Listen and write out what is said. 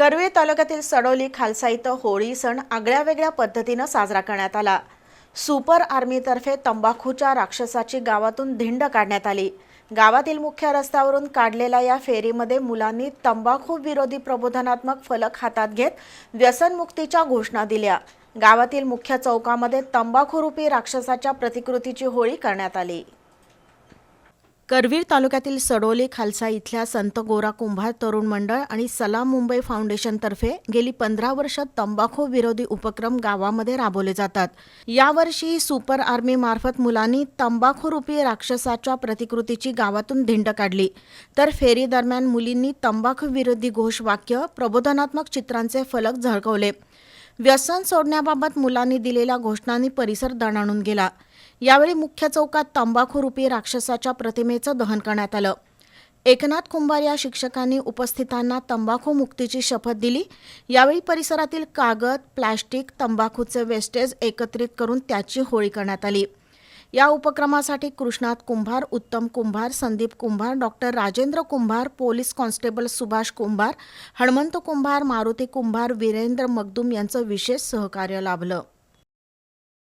कर्वे तालुक्यातील सडोली खालसा इथं होळी सण आगळ्या वेगळ्या पद्धतीनं साजरा करण्यात आला. सुपर आर्मीतर्फे तंबाखूच्या राक्षसाची गावातून धिंड काढण्यात आली. गावातील मुख्य रस्त्यावरून काढलेल्या या फेरीमध्ये मुलांनी तंबाखू विरोधी प्रबोधनात्मक फलक हातात घेत व्यसनमुक्तीच्या घोषणा दिल्या. गावातील मुख्य चौकामध्ये तंबाखूरूपी राक्षसाच्या प्रतिकृतीची होळी करण्यात आली. करवीर तालुक्यातील सडोली खालसा इथल्या संत गोरा कुंभार तरुण मंडळ आणि सलाम मुंबई फाउंडेशनतर्फे गेली पंधरा वर्ष तंबाखू विरोधी उपक्रम गावामध्ये राबवले जातात. यावर्षी सुपर आर्मी मार्फत मुलांनी तंबाखूरूपी राक्षसाच्या प्रतिकृतीची गावातून धिंड काढली. तर फेरी दरम्यान मुलींनी तंबाखू विरोधी घोषवाक्य प्रबोधनात्मक चित्रांचे फलक झळकवले. व्यसन सोडण्याबाबत मुलांनी दिलेल्या घोषणांनी परिसर दणाणून गेला. यावेळी मुख्य चौकात तंबाखूरूपी राक्षसाच्या प्रतिमेचं दहन करण्यात आलं. एकनाथ कुंभार या शिक्षकांनी उपस्थितांना तंबाखू मुक्तीची शपथ दिली. यावेळी परिसरातील कागद प्लॅस्टिक तंबाखूचे वेस्टेज एकत्रित करून त्याची होळी करण्यात आली. या उपक्रमासाठी Krishnat Kumbhar Uttam Kumbhar Sandeep Kumbhar doctor Rajendra Kumbhar police constable Subhash Kumbhar Hanmant Kumbhar Maruti Kumbhar Virendra Magdum यांचं विशेष सहकार्य लाभलं.